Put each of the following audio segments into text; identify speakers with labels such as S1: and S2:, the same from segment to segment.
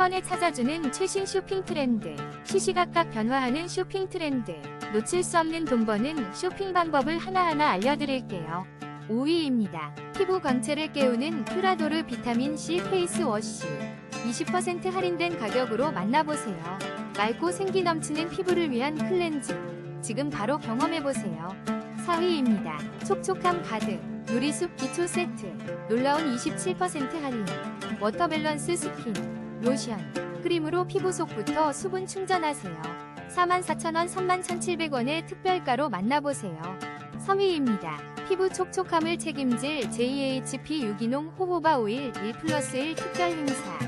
S1: 번에 찾아주는 최신 쇼핑 트렌드. 시시각각 변화하는 쇼핑 트렌드. 놓칠 수 없는 돈 버는 쇼핑 방법을 하나하나 알려드릴게요. 5위입니다. 피부 광채를 깨우는 퓨라도르 비타민 C 페이스 워시. 20% 할인된 가격으로 만나보세요. 맑고 생기 넘치는 피부를 위한 클렌징. 지금 바로 경험해보세요. 4위입니다. 촉촉함 가득. 요리숲 기초 세트. 놀라운 27% 할인. 워터 밸런스 스킨. 로션. 크림으로 피부 속부터 수분 충전하세요. 44,000원, 31,700원의 특별가로 만나보세요. 3위입니다. 피부 촉촉함을 책임질 JHP 유기농 호호바 오일 1 플러스 1 특별 행사.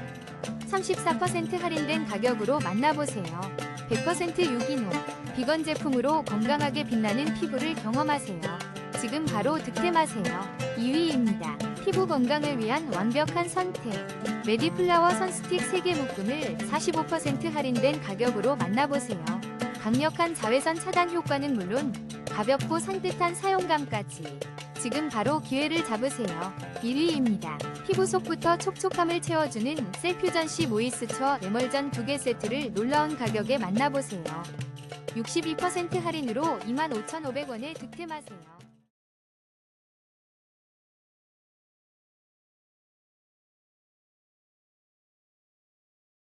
S1: 34% 할인된 가격으로 만나보세요. 100% 유기농, 비건 제품으로 건강하게 빛나는 피부를 경험하세요. 지금 바로 득템하세요. 2위입니다. 피부 건강을 위한 완벽한 선택. 메디플라워 선스틱 3개 묶음을 45% 할인된 가격으로 만나보세요. 강력한 자외선 차단 효과는 물론 가볍고 산뜻한 사용감까지. 지금 바로 기회를 잡으세요. 1위입니다. 피부 속부터 촉촉함을 채워주는 셀퓨전시 모이스처 에멀전 2개 세트를 놀라운 가격에 만나보세요. 62% 할인으로 25,500원에 득템하세요.